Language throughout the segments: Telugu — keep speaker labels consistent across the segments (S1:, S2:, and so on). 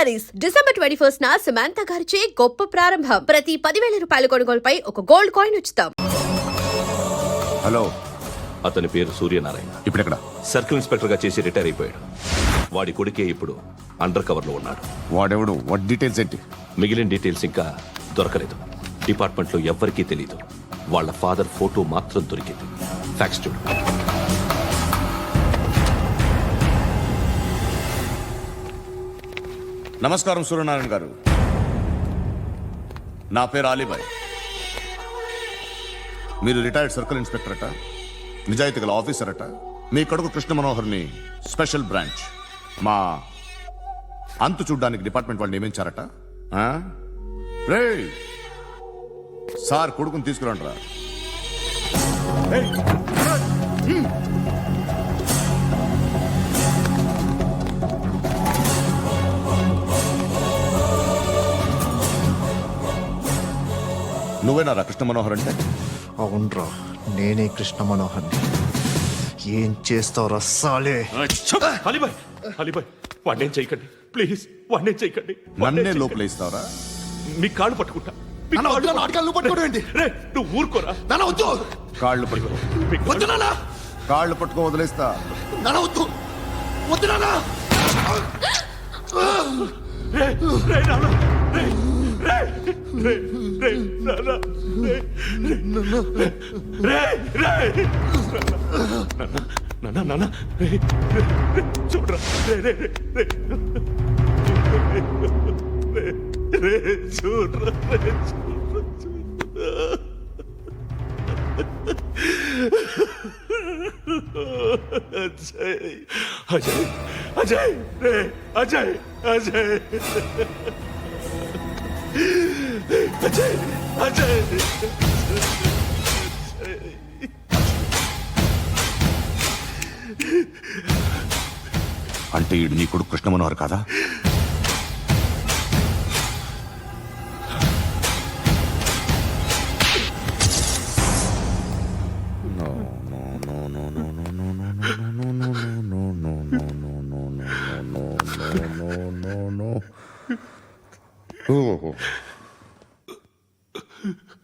S1: శారీస్ డిసెంబర్ ట్వంటీ ఫస్ట్ న సమాంత గారిచే గొప్ప ప్రారంభం. ప్రతి పదివేల రూపాయల కొనుగోలుపై ఒక గోల్డ్ కాయిన్ ఉచితం.
S2: హలో.
S3: అతని పేరు సూర్యనారాయణ.
S2: ఇప్పుడు ఎక్కడ
S3: సర్కిల్ ఇన్స్పెక్టర్గా చేసి రిటైర్ అయిపోయాడు. వాడి కొడుకే ఇప్పుడు అండర్ కవర్లో ఉన్నాడు.
S2: వాడెవడు? వాట్ డీటెయిల్స్ ఏంటి?
S3: మిగిలిన డీటెయిల్స్ ఇంకా దొరకలేదు. డిపార్ట్మెంట్లో ఎవ్వరికీ తెలియదు వాళ్ళ ఫాదర్ ఫోటో మాత్రం దొరికింది. ఫ్యాక్స్ చూడు.
S2: నమస్కారం సూర్యనారాయణ గారు. నా పేరు ఆలీబాయ్. మీరు రిటైర్డ్ సర్కిల్ ఇన్స్పెక్టర్ అట నిజాయితీ గల ఆఫీసర్ అట. మీ కొడుకు కృష్ణ మనోహర్ని స్పెషల్ బ్రాంచ్ మా అంతు చూడ్డానికి డిపార్ట్మెంట్ వాళ్ళు నియమించారట. రేయ్! సార్ కొడుకుని తీసుకురండి నువ్వేనా కృష్ణ మనోహర్ అంటే?
S4: అవునరా నేనే కృష్ణ మనోహర్ని. ఏం చేస్తావు రస్సాలే
S3: అలీబాయ్ అలీబాయ్ వాడినేం చేయకండి. ప్లీజ్ వాడినేం చేయకండి.
S2: నన్నే
S3: చేయకండి.
S2: లోపలేస్తావరా
S3: మీ కాళ్ళు పట్టుకుంటా. మీ
S5: నాన్న, వద్దు,
S3: కాళ్ళు
S5: నాన్న, ఆటగాళ్ళు పట్టుకోవడం ఏంటి?
S3: రే నువ్వు ఊరుకోరా.
S5: నాన్న వద్దు.
S2: కాళ్ళు పట్టుకో.
S3: మీ కాళ్ళు-
S5: వద్దు నాన్న.
S2: కాళ్ళు పట్టుకో వదిలేస్తా.
S5: నాన్న వద్దు. వద్దు నాన్న.
S3: రే, రే, నాన్న, రే, రే, రే, రే, నాన్న, రే, రే, నాన్న, చూడరా రే, రే, రే, రే, చూడరా రే, చూడరా, అజయ్ అజయ్ అజయ్ అజయ్
S2: అంటే ఈడు నీ కొడుకు కృష్ణ మనోహర్ కాదా?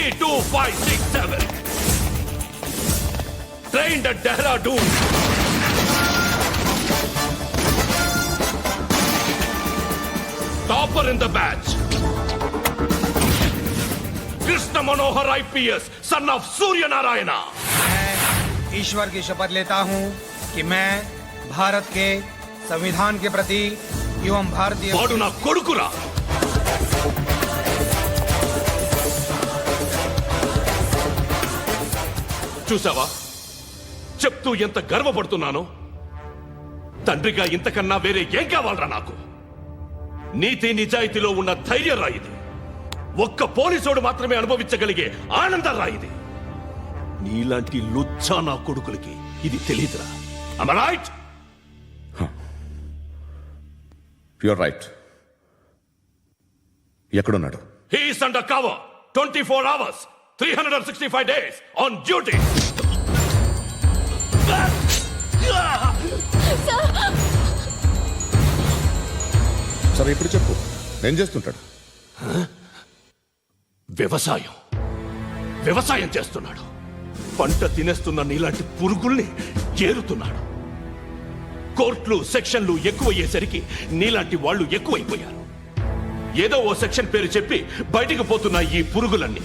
S3: Three, two, five, six, seven. Trained at Dehradun. Topper in the batch. Krishna Manohar IPS, son of Surya
S6: Narayana. ईश्वर की शपथ लेता हूँ कि मैं भारत के संविधान के प्रति एवं भारतीय
S3: చూసావా చెప్తూ ఎంత గర్వపడుతున్నానో? తండ్రిగా ఇంతకన్నా వేరే ఏం కావాలరా నాకు? నీతి నిజాయితీలో ఉన్న ధైర్యం రాయిది ఒక్క పోలీసోడు మాత్రమే అనుభవించగలిగే ఆనందం రాయిది నీలాంటి లుచ్చా నా కొడుకులకి ఇది తెలియదురా రైట్
S2: యువర్ రైట్ ఎక్కడున్నాడు?
S3: He's undercover 24 hours, 365 days on duty.
S2: సరే ఇప్పుడు చెప్పు. నేను చేస్తుంటాడు.
S3: వ్యవసాయం. వ్యవసాయం చేస్తున్నాడు. పంట తినేస్తున్న నీలాంటి పురుగుల్ని ఏరుతున్నాడు. కోర్టులు సెక్షన్లు ఎక్కువయ్యేసరికి నీలాంటి వాళ్ళు ఎక్కువైపోయారు. ఏదో ఓ సెక్షన్ పేరు చెప్పి బయటికి పోతున్న ఈ పురుగులన్నీ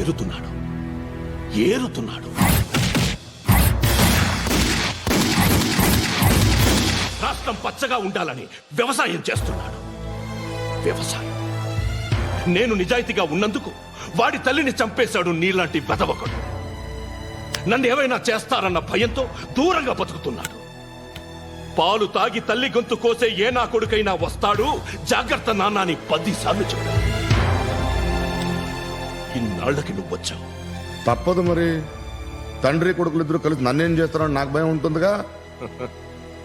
S3: ఏరుతున్నాడు. ఏరుతున్నాడు. రాష్ట్రం పచ్చగా ఉండాలని వ్యవసాయం చేస్తున్నాడు. వ్యవసాయం. నేను నిజాయితీగా ఉన్నందుకు వాడి తల్లిని చంపేశాడు నీలాంటి వెదవకుడు నన్ను ఏమైనా చేస్తారన్న భయంతో దూరంగా బతుకుతున్నాడు. పాలు తాగి తల్లి గొంతు కోసే ఏ నా కొడుకైనా వస్తాడు? జాగ్రత్త నాన్నని పదిసార్లు చెప్పా ఇన్నాళ్ళకి నువ్వు వచ్చావు.
S2: తప్పదు మరి. తండ్రి కొడుకులు ఇద్దరు కలిసి నన్నేం చేస్తారని నాకు భయం ఉంటుందిగా.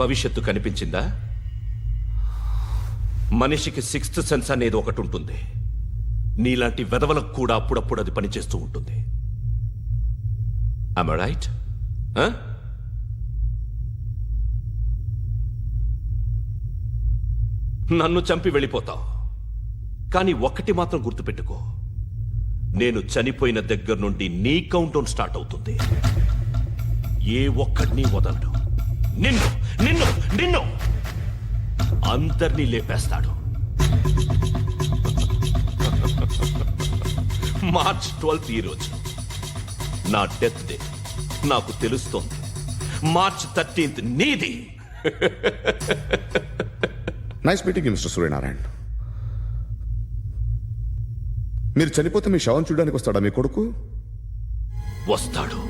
S3: భవిష్యత్తు కనిపించిందా? మనిషికి సిక్స్త్ సెన్స్ అనేది ఒకటి ఉంటుంది. నీలాంటి వెధవలకు కూడా అప్పుడప్పుడు అది పనిచేస్తూ ఉంటుంది. ఐమ్ I నన్ను చంపి వెళ్ళిపోతావు. కానీ ఒక్కటి మాత్రం గుర్తుపెట్టుకో. నేను చనిపోయిన దగ్గర నుండి నీ కౌంటౌన్ స్టార్ట్ అవుతుంది. ఏ ఒక్కడిని వదలడం. నిన్ను నిన్ను నిన్ను. అందరినీ లేపేస్తాడు. మార్చ్ ట్వెల్త్ ఈ రోజు. నా డెత్ డే. నాకు తెలుస్తోంది. మార్చ్ థర్టీన్త్ నీది.
S2: నైస్ మీటింగ్ మిస్టర్ సూర్యనారాయణ మీరు చనిపోతే మీ శవం చూడడానికి వస్తాడా మీ కొడుకు?
S3: వస్తాడు.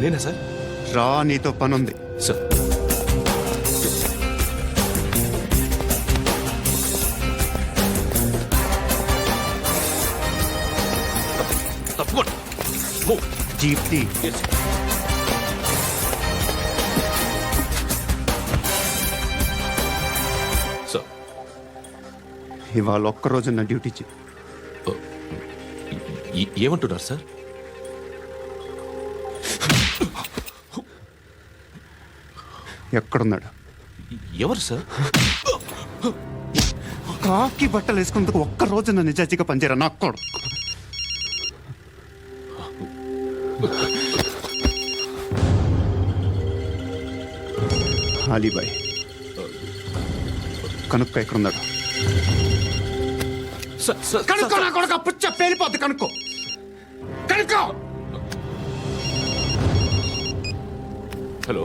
S3: నేనా సార్?
S7: రా నీతో పని ఉంది
S3: సార్.
S7: జీప్తి.
S3: సార్.
S7: ఇవాళ ఒక్క రోజు నా డ్యూటీ
S3: ఏ- ఏమంటున్నారు సార్?
S7: ఎక్కడున్నాడు?
S3: ఎవరు సార్?
S7: కాకి బట్టలు వేసుకున్నందుకు ఒక్క రోజు నా నిజాజీగా పనిచేయరా నాకు కొడుకు. అలీబాయ్ కనుక్క ఎక్కడున్నాడు? కనుక్కో నా కొడుకు పుచ్చ పేలిపోద్ది కనుక్కో. కనుక్కో!
S3: హలో.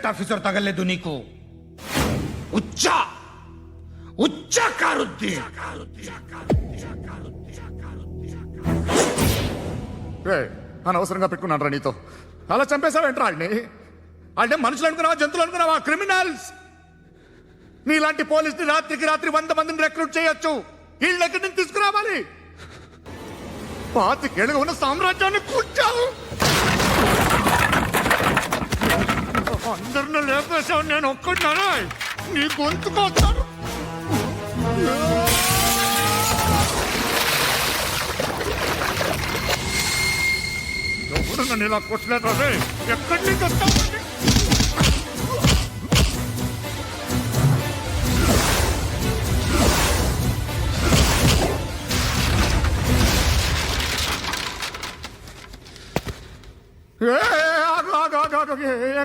S8: డైరెక్ట్ ఆఫీసర్ తగలేదు నీకు. ఉచ్చా! ఉచ్చా
S9: కారుద్ది! అనవసరంగా పెట్టుకున్నాను రా నీతో. అలా చంపేశావేంట్రా వాడిని అంటే మనుషులు అనుకున్నావా జంతువులు అనుకున్నావా క్రిమినల్స్? నీలాంటి పోలీసుని రాత్రికి రాత్రి వంద మందిని రిక్రూట్ చేయొచ్చు. వీళ్ళ దగ్గర నుంచి తీసుకురావాలి. పాతికేళ్ళగా ఉన్న సామ్రాజ్యాన్ని కూర్చావు అందరిని లేపేశావు నేను ఒక్కడినారా నీ గొంతుకొస్తాను ఎవరు నన్ను ఇలా కొట్టలేదు రే? ఎక్కడి నుంచి వస్తావు